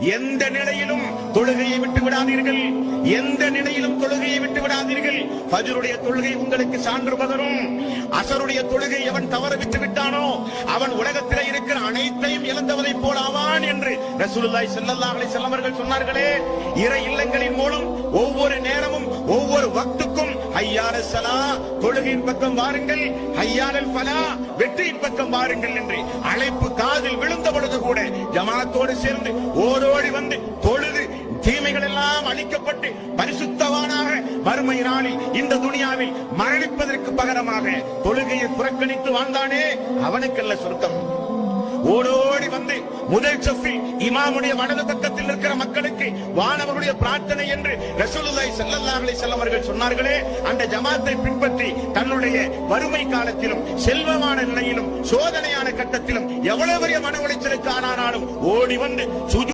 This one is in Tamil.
எந்த நிலையிலும் தொழுகையை விட்டு விடாதீர்கள். எந்த நிலையிலும் தொழுகையை விட்டு விடாதீர்கள். பஜருடைய தொழுகை உங்களுக்கு சான்று பகரும். அசருடைய தொழுகை எவன் தவற விட்டு விட்டானோ அவன் உலகத்திலே இருக்கிற அனைத்தையும் இழந்தவனை போல் ஆவான் என்று ரசூலுல்லாய் ஸல்லல்லாஹு அலைஹி சொன்னார்களே. இறை இல்லங்களின் மூலம் ஒவ்வொரு வக்துக்கும் சலா தொழுகையின் பக்கம் வாருங்கள். ஐயாலல் பலா வெற்றியின் பக்கம் வாருங்கள் என்று அழைப்பு காதில் விழுந்த பொழுது கூட ஜமாத்தோடு சேர்ந்து ஓடோடி வந்து தொழுது தீமைகள் எல்லாம் அழிக்கப்பட்டு பரிசுத்தவானாக வறுமை நாளில் இந்த துணியாவில் மரணிப்பதற்கு பகரமாக தொழுகையை புறக்கணித்து வாழ்ந்தானே அவனுக்கல்ல சுருக்கம். ஓடோடி வந்து முதல் சஃபி இமாமுடைய வலது பக்கத்தில் இருக்கிற மக்களுக்கு வானவருடைய பிரார்த்தனை என்று ரசூலுல்லாய் ஸல்லல்லாஹு செல்லவர்கள் சொன்னார்களே அந்த ஜமாத்தை பின்பற்றி தன்னுடைய வறுமை காலத்திலும் செல்வமான நிலையிலும் சோதனையான கட்டத்திலும் எவ்வளவு பெரிய மன உளைச்சலுக்கு ஆனானாலும் ஓடி வந்து